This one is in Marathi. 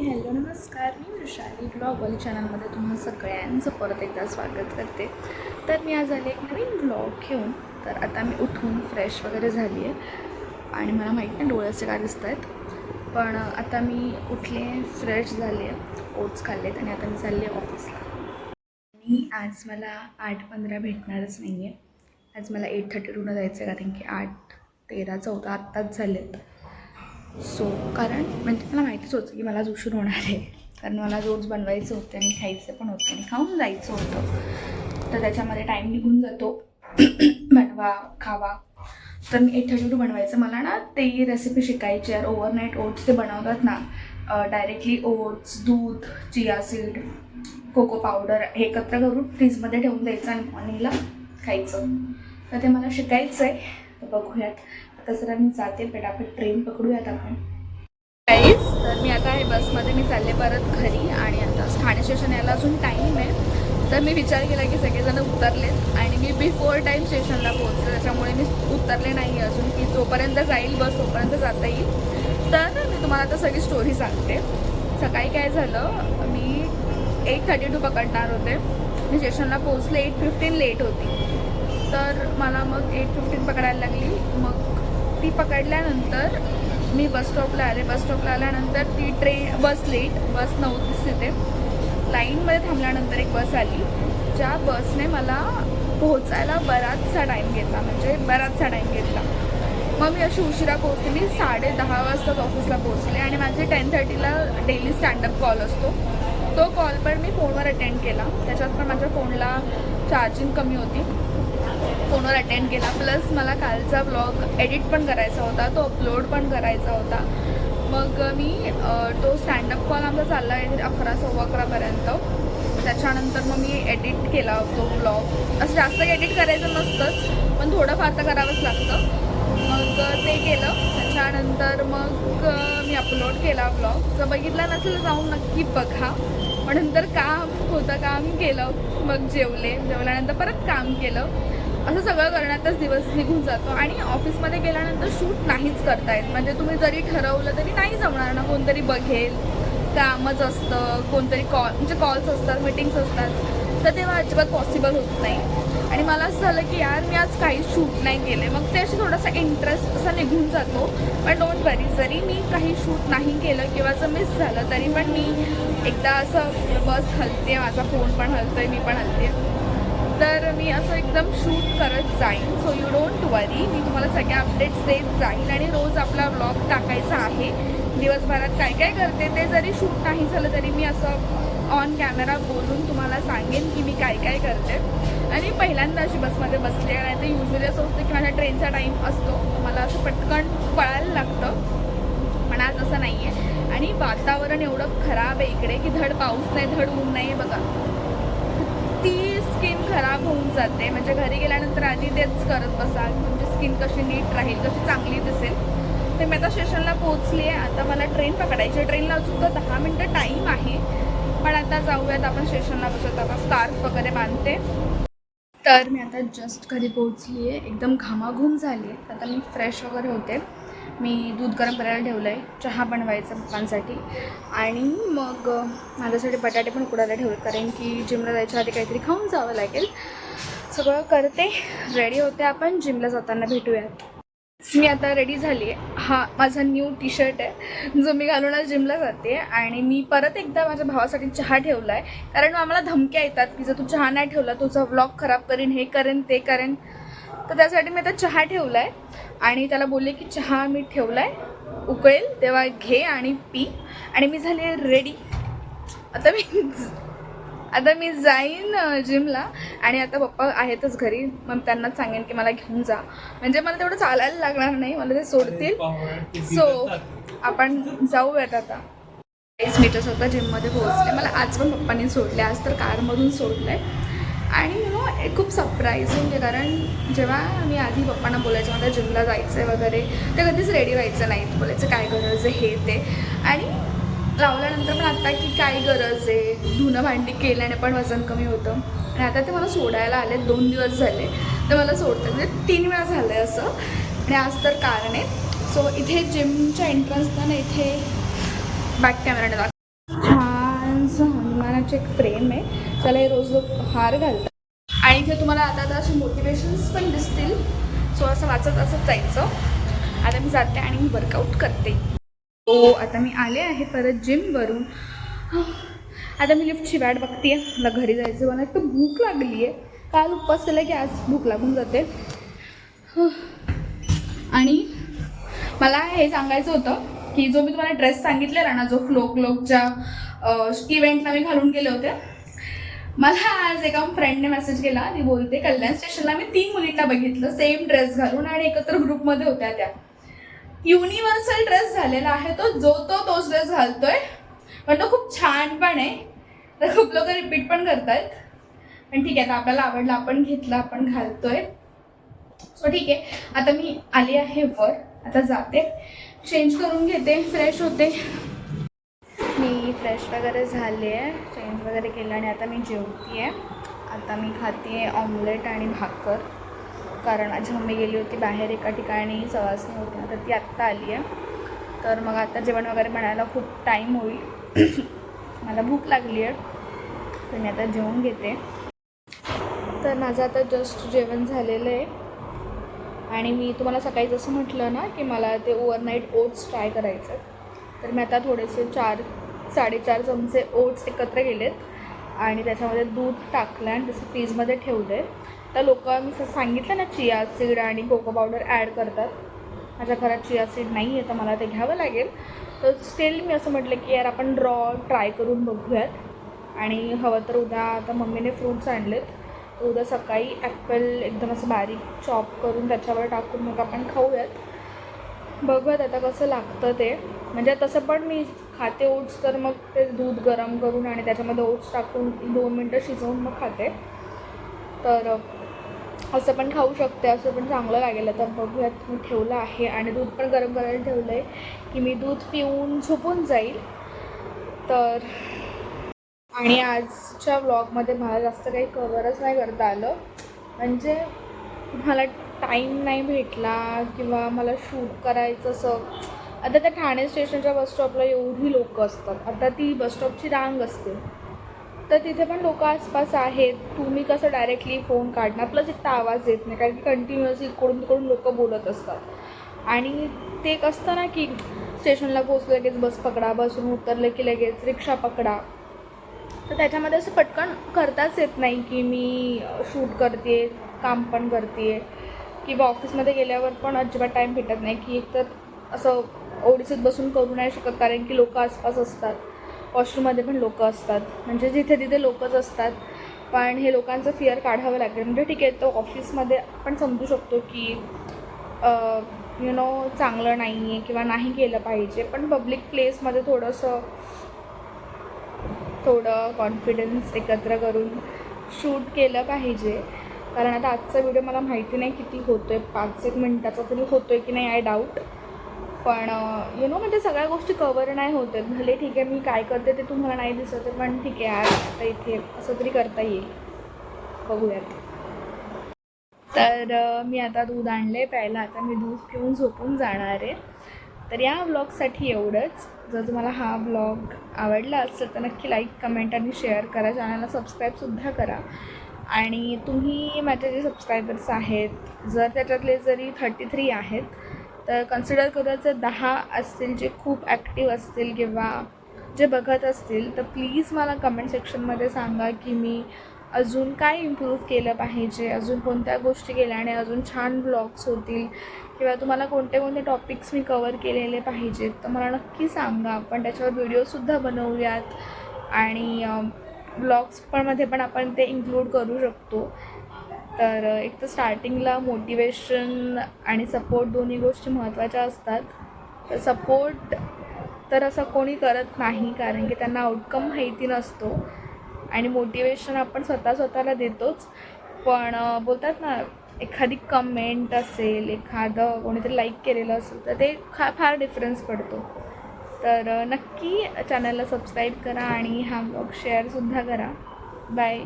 हॅलो नमस्कार. मी वृषाली ब्लॉगवाली चॅनलमध्ये तुम्हा सगळ्यांचं परत एकदा स्वागत करते. तर मी आज आले एक नवीन ब्लॉग घेऊन. तर आता मी उठून फ्रेश वगैरे झाली आहे. आणि मला माहीत नाही डोळ्याचे काय दिसत आहेत पण आता मी उठले फ्रेश झाले ओट्स खाल्लेत आणि आता मी चालले ऑफिसला. आणि आज मला आठ पंधरा भेटणारच नाही आहे आज मला एट थर्टी टूनं जायचं आहे कारण की आठ तेरा चौदा आत्ताच झालेत. सो कारण म्हणजे मला माहितीच होतं की मला उशीर होणार आहे. कारण मला रोज बनवायचं होतं आणि खायचं पण होतं आणि खाऊन जायचं होतं. तर त्याच्यामध्ये टाईम निघून जातो. बनवा खावा. तर मी एट थर्टी टू बनवायचं. मला ना ते रेसिपी शिकायची यार ओव्हरनाईट ओट्स ते बनवतात ना डायरेक्टली ओट्स दूध चिया सीड कोको पावडर हे एकत्र करून फ्रीजमध्ये ठेवून द्यायचं आणि मॉर्निंगला खायचं. तर ते मला शिकायचं आहे बघूयात. आता जरा मी जाते पटापट ट्रेन पकडूयात आपण. काहीच तर मी आता हे बसमध्ये मी चालले परत घरी आणि आता ठाणे स्टेशन यायला अजून टाईम आहे. तर मी विचार केला की सगळेजण उतरलेत आणि मी बिफोर टाईम स्टेशनला पोहोचले त्याच्यामुळे मी उतरले नाही अजून की जोपर्यंत जाईल बस तोपर्यंत जाता येईल. तर मी तुम्हाला आता सगळी स्टोरी सांगते. सकाळी काय झालं मी एट थर्टी टू पकडणार होते. मी स्टेशनला पोहोचले एट फिफ्टीन लेट होती. तर मला मग एट फिफ्टीन पकडायला लागली. मग ती पकडल्यानंतर मी बस स्टॉपला आले. बस स्टॉपला आल्यानंतर ती ट्रेन बस लेट बस नव्हतीच तिथे. लाईनमध्ये थांबल्यानंतर एक बस आली. ज्या बसने मला पोहोचायला बराचसा टाईम घेतला. म्हणजे बराचसा टाईम घेतला. मग मी अशी उशिरा पोहोचते मी साडे दहा वाजताच ऑफिसला पोहोचले आणि माझे टेन थर्टीला डेली स्टँडअप कॉल असतो. तो कॉल पण मी फोनवर अटेंड केला. त्याच्यात पण माझ्या फोनला चार्जिंग कमी होती. फोनवर अटेंड केला. प्लस मला कालचा ब्लॉग एडिट पण करायचा होता. तो अपलोड पण करायचा होता. मग मी तो स्टँडअप कॉल आमचा चालला आहे अकरा सव्वा अकरापर्यंत त्याच्यानंतर मग मी एडिट केला तो ब्लॉग असं जास्त एडिट करायचं नसतंच पण थोडंफार तर करावंच लागतं. मग ते केलं. त्याच्यानंतर मग मी अपलोड केला ब्लॉग जर बघितला नसेल जाऊन नक्की बघा. पण नंतर काम होतं काम केलं. मग जेवले. जेवल्यानंतर परत काम केलं. असं सगळं करण्यातच दिवस निघून जातो. आणि ऑफिसमध्ये गेल्यानंतर शूट नाहीच करतायत. म्हणजे तुम्ही जरी ठरवलं तरी नाही जमणार ना कोणतरी बघेल. कामच असतं कोणतरी कॉल म्हणजे कॉल्स असतात मिटिंग्स असतात. तर तेव्हा अजिबात पॉसिबल होत नाही. आणि मला असं झालं की यार मी आज काही शूट नाही केले. मग ते असे थोडासा इंटरेस्ट असा निघून जातो. पण डोंट वरी जरी मी काही शूट नाही केलं किंवा असं मिस झालं तरी पण मी एकदा असं बस हलते माझा फोन पण हलतोय मी पण हलते तर मी असं एकदम शूट करत जाईन. सो यू डोंट वरी मी तुम्हाला सगळ्या अपडेट्स देत जाईन आणि रोज आपला ब्लॉग टाकायचा आहे. दिवसभरात काय काय करते ते जरी शूट नाही झालं तरी मी असं ऑन कॅमेरा बोलून तुम्हाला सांगेन की मी काय काय करते. आणि पहिल्यांदा अशी बसमध्ये बसले नाही तर युजली असं असतं की माझ्या ट्रेनचा टाईम असतो. मला असं पटकन पळायला लागतं. पण आज असं नाही आहे आणि वातावरण एवढं खराब आहे इकडे की धड पाऊस नाही धड ऊन नाही आहे बघा. खराब होऊन जाते. म्हणजे घरी गेल्यानंतर आधी तेच करत बसाल तुमची स्किन कशी नीट राहील कशी चांगली दिसेल. तर मी आता स्टेशनला पोहोचली आहे आता मला ट्रेन पकडायची आहे. ट्रेनला अजून तर दहा मिनटं टाईम आहे. पण आता जाऊयात आपण स्टेशनला बसत. आता स्कार्फ वगैरे बांधते. तर मी आता जस्ट घरी पोहोचली आहे एकदम घामाघूम झाली आहे आता मी फ्रेश वगैरे होते. मी दूध गरम करायला ठेवलं आहे चहा बनवायचा पप्पांसाठी आणि मग माझ्यासाठी बटाटे पण उकडायला ठेवले कारण की जिमला जायच्या आधी काहीतरी खाऊन जावं लागेल. सगळं करते रेडी होते आपण जिमला जाताना भेटूयात. मी आता रेडी झाली आहे. हा माझा न्यू टी शर्ट आहे जो मी घालून आज जिमला जाते. आणि मी परत एकदा माझ्या भावासाठी चहा ठेवला आहे कारण आम्हाला धमक्या येतात की जर तू चहा नाही ठेवला तुझा व्लॉग खराब करीन हे करेन ते करेन. तर त्यासाठी मी आता चहा ठेवला आहे आणि त्याला बोलले की चहा मी ठेवला आहे उकळेल तेव्हा घे आणि पी. आणि मी झाले रेडी आता मी आता मी जाईन जिमला आणि आता पप्पा आहेतच घरी. मग त्यांनाच सांगेन की मला घेऊन जा. म्हणजे मला तेवढं चालायला लागणार नाही. मला ते सोडतील. सो आपण जाऊयात आता. काहीच मी तर स्वतः जिममध्ये पोहोचले. मला आज पण पप्पांनी सोडले. आज तर कारमधून सोडलं आहे आणि यु नो खूप सरप्राईझिंग आहे. कारण जेव्हा मी आधी पप्पांना बोलायचं मला जिमला जायचं आहे वगैरे ते कधीच रेडी व्हायचं नाही. बोलायचं काय गरज आहे हे ते? आणि लावल्यानंतर पण आता की काय गरज आहे? धुणं भांडी केल्याने पण वजन कमी होतं. आणि आता ते मला सोडायला आले दोन दिवस झाले. तर मला सोडतात म्हणजे तीन वेळा झालं आहे असं. आणि आज तर कारण आहे सो इथे जिमच्या एंट्रन्सला ना इथे बॅक कॅमेराने दाखव हनुमानाचे एक फ्रेम आहे. त्याला हे रोज लोक हार घालतात. आणि इथे तुम्हाला आता आता असे मोटिवेशन्स पण दिसतील. सो असं वाचत असत जायचं. आता मी जाते आणि मी वर्कआउट करते. हो आता मी आले आहे परत जिमवरून आता मी लिफ्टची वाट बघते मला घरी जायचं मला एक तर भूक लागली आहे काल उपवास केला की आज भूक लागून जाते. आणि मला हे सांगायचं होतं की जो मी तुम्हाला ड्रेस सांगितलेला ना जो फ्लो क्लोकच्या इव्हेंटला मी घालून गेले होते. मला आज एका फ्रेंडने मेसेज केला. ती बोलते कल्याण स्टेशनला मी तीन मुलींना बघितलं. सेम ड्रेस घालून आणि एकत्र ग्रुपमध्ये होत्या त्या. युनिव्हर्सल ड्रेस झालेला आहे तो. जो तो तोच ड्रेस घालतोय. पण तो खूप छान पण आहे. तर खूप लोक रिपीट पण करतायत. पण ठीक आहे आता आपल्याला आवडला आपण घेतलं आपण घालतोय. सो ठीक आहे. आता मी आली आहे वर. आता जाते. चेंज करून घेते फ्रेश होते. फ्रेश वगैरे झाले आहे. चेंज वगैरे केलं आणि आता मी जेवते आहे. आता मी खाते आहे ऑमलेट आणि भाकर. कारण माझी मम्मी गेली होती बाहेर एका ठिकाणी सवासणी होती तर ती आत्ता आली आहे. तर मग आता जेवण वगैरे बनायला खूप टाईम होईल. मला भूक लागली आहे. तर मी आता जेवून घेते. तर माझं आता जस्ट जेवण झालेलं आहे. आणि मी तुम्हाला सकाळी जसं म्हटलं ना की मला ते ओव्हरनाईट ओट्स ट्राय करायचं तर मी आता थोडेसे चार साडेचार चमचे ओट्स एकत्र केलेत आणि त्याच्यामध्ये दूध टाकलं आणि तसं फ्रीजमध्ये ठेवलं आहे तर लोक मी असं सांगितलं ना चिया सीड आणि कोको पावडर ॲड करतात. माझ्या घरात चिया सीड नाही आहे तर मला ते घ्यावं लागेल. तर स्टील मी असं म्हटलं की यार आपण रॉ ट्राय करून बघूयात. आणि हवं तर उद्या आता मम्मीने फ्रूट्स आणलेत. तर उद्या सकाळी ॲपल एकदम असं बारीक चॉप करून त्याच्यावर टाकून मग आपण खाऊयात. बघूयात आता कसं लागतं ते. म्हणजे तसं पण मी खाते ओट्स तर मग ते दूध गरम करून आणि त्याच्यामध्ये ओट्स टाकून दोन मिनटं शिजवून मग खाते. तर असं पण खाऊ शकते असं पण चांगलं लागेल. तर बघूयात मी ठेवलं आहे आणि दूध पण गरम करायला ठेवलं आहे की मी दूध पिऊन झोपून जाईल. तर आणि आजच्या व्लॉगमध्ये मला जास्त काही कवरच नाही करता आलं. म्हणजे मला टाईम नाही भेटला किंवा मला शूट करायचं असं आता त्या ठाणे स्टेशनच्या बसस्टॉपला एवढी लोकं असतात. आता ती बसस्टॉपची रांग असते. तर तिथे पण लोक आसपास आहेत. तुम्ही कसं डायरेक्टली फोन काढणार? प्लस एक तर आवाज येत नाही. कारण की कंटिन्युअसली इकडून तिकडून लोक बोलत असतात. आणि ते एक असतं ना की स्टेशनला पोचलं लगेच बस पकडा बसून उतरलं की लगेच रिक्षा पकडा. तर त्याच्यामध्ये असं पटकन करताच येत नाही की मी शूट करते काम पण करते. किंवा ऑफिसमध्ये गेल्यावर पण अजिबात टाईम भेटत नाही की एकतर असं ओडिसीत बसून करू नाही शकत कारण की लोक आसपास असतात. वॉशरूममध्ये पण लोक असतात. म्हणजे जिथे तिथे लोकच असतात. पण हे लोकांचं फिअर काढावं लागेल. म्हणजे ठीक आहे तो ऑफिसमध्ये आपण समजू शकतो की यु नो चांगलं नाही आहे किंवा नाही केलं पाहिजे. पण पब्लिक प्लेसमध्ये थोडंसं थोडं कॉन्फिडन्स एकत्र करून शूट केलं पाहिजे. कारण आता आजचा व्हिडिओ मला माहिती नाही किती होतो आहे पाच एक मिनटाचा तरी होतो आहे की नाही आय डाऊट पण यु नो म्हणजे सगळ्या गोष्टी कवर नाही होत आहेत. भले ठीक आहे मी काय करते ते तुम्हाला नाही दिसत आहे पण ठीक आहे आज आता इथे असं तरी करता येईल. बघूयात. तर मी आता दूध आणले प्यायला आता मी दूध पिऊन झोपून जाणार आहे. तर या ब्लॉगसाठी एवढंच. जर तुम्हाला हा ब्लॉग आवडला असेल तर नक्की लाईक कमेंट आणि शेअर करा. चॅनलला सबस्क्राईबसुद्धा करा. आणि तुम्ही माझे जे सबस्क्रायबर्स आहेत जर त्याच्यातले जरी थर्टी थ्री आहेत तर कन्सिडर करूया जर दहा असतील जे खूप ॲक्टिव्ह असतील किंवा जे बघत असतील तर प्लीज मला कमेंट सेक्शनमध्ये सांगा की मी अजून काय इम्प्रूव्ह केलं पाहिजे अजून कोणत्या गोष्टी केल्या आणि अजून छान ब्लॉग्स होतील किंवा तुम्हाला कोणते कोणते टॉपिक्स मी कवर केलेले पाहिजेत तर मला नक्की सांगा. आपण त्याच्यावर व्हिडिओसुद्धा बनवूयात आणि ब्लॉग्स पण मध्ये पण आपण ते इन्क्लूड करू शकतो. तर एक तर स्टार्टिंगला मोटिवेशन आणि सपोर्ट दोन्ही गोष्टी महत्त्वाच्या असतात. तर सपोर्ट तर असं कोणी करत नाही कारण की त्यांना आउटकम माहिती नसतो. आणि मोटिवेशन आपण स्वतः स्वतःला देतोच. पण बोलतात ना एखादी कमेंट असेल एखादं कोणीतरी लाईक केलेलं असेल तर ते खा फार डिफरन्स पडतो. तर नक्की चॅनलला सबस्क्राईब करा आणि हा ब्लॉग शेअरसुद्धा करा. बाय